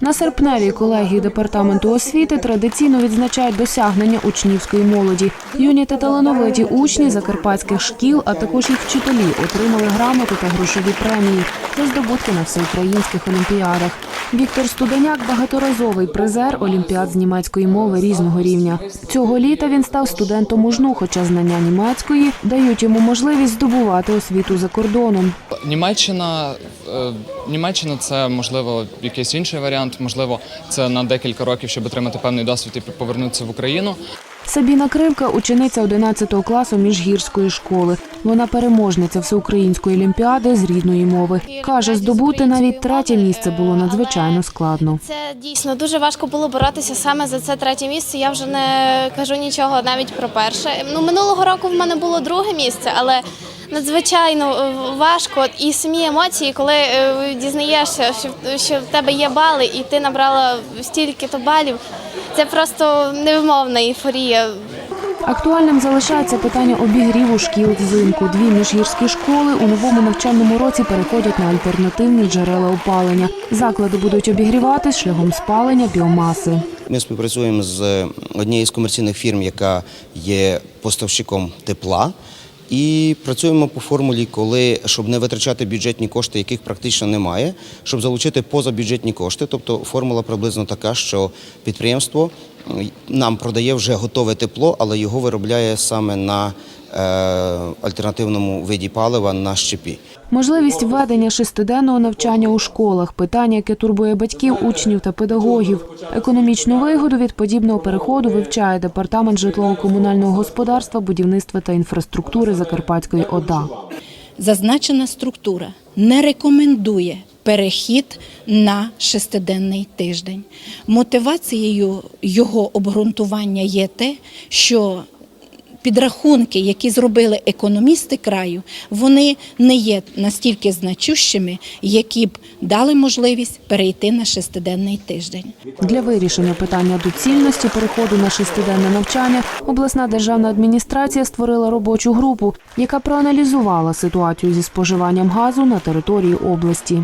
На серпневій колегії департаменту освіти традиційно відзначають досягнення учнівської молоді. Юні та талановиті учні закарпатських шкіл, а також їх вчителі отримали грамоти та грошові премії за здобутки на всеукраїнських олімпіадах. Віктор Студеняк багаторазовий призер олімпіад з німецької мови різного рівня. Цього літа він став студентом ужну, хоча знання німецької дають йому можливість здобувати освіту за кордоном. Німеччина, е, Німеччина це можливо якийсь інший варіант. Можливо, це на декілька років, щоб отримати певний досвід і повернутися в Україну. Сабіна Кривка – учениця 11 класу міжгірської школи. Вона переможниця всеукраїнської олімпіади з рідної мови. Каже, здобути навіть третє місце було надзвичайно складно. Це дійсно дуже важко було боротися саме за це третє місце. Я вже не кажу нічого навіть про перше. Ну минулого року в мене було друге місце, але надзвичайно е, важко і самі емоції, коли е, дізнаєшся, що, в- що в тебе є бали, і ти набрала стільки-то балів. Це просто невимовна ейфорія. Актуальним залишається питання обігріву шкіл взимку. Дві міжгірські школи у новому навчальному році переходять на альтернативні джерела опалення. Заклади будуть обігріватись шляхом спалення біомаси. Ми співпрацюємо з однією з комерційних фірм, яка є поставщиком тепла. І працюємо по формулі, коли щоб не витрачати бюджетні кошти, яких практично немає, щоб залучити позабюджетні кошти. Тобто формула приблизно така, що підприємство нам продає вже готове тепло, але його виробляє саме на е, альтернативному виді палива на щепі. Можливість введення шестиденного навчання у школах – питання, яке турбує батьків, учнів та педагогів. Економічну вигоду від подібного переходу вивчає департамент житлово-комунального господарства, будівництва та інфраструктури Закарпатської ОДА. Зазначена структура не рекомендує перехід на шестиденний тиждень. Мотивацією його обґрунтування є те, що підрахунки, які зробили економісти краю, вони не є настільки значущими, які б дали можливість перейти на шестиденний тиждень. Для вирішення питання доцільності переходу на шестиденне навчання обласна державна адміністрація створила робочу групу, яка проаналізувала ситуацію зі споживанням газу на території області.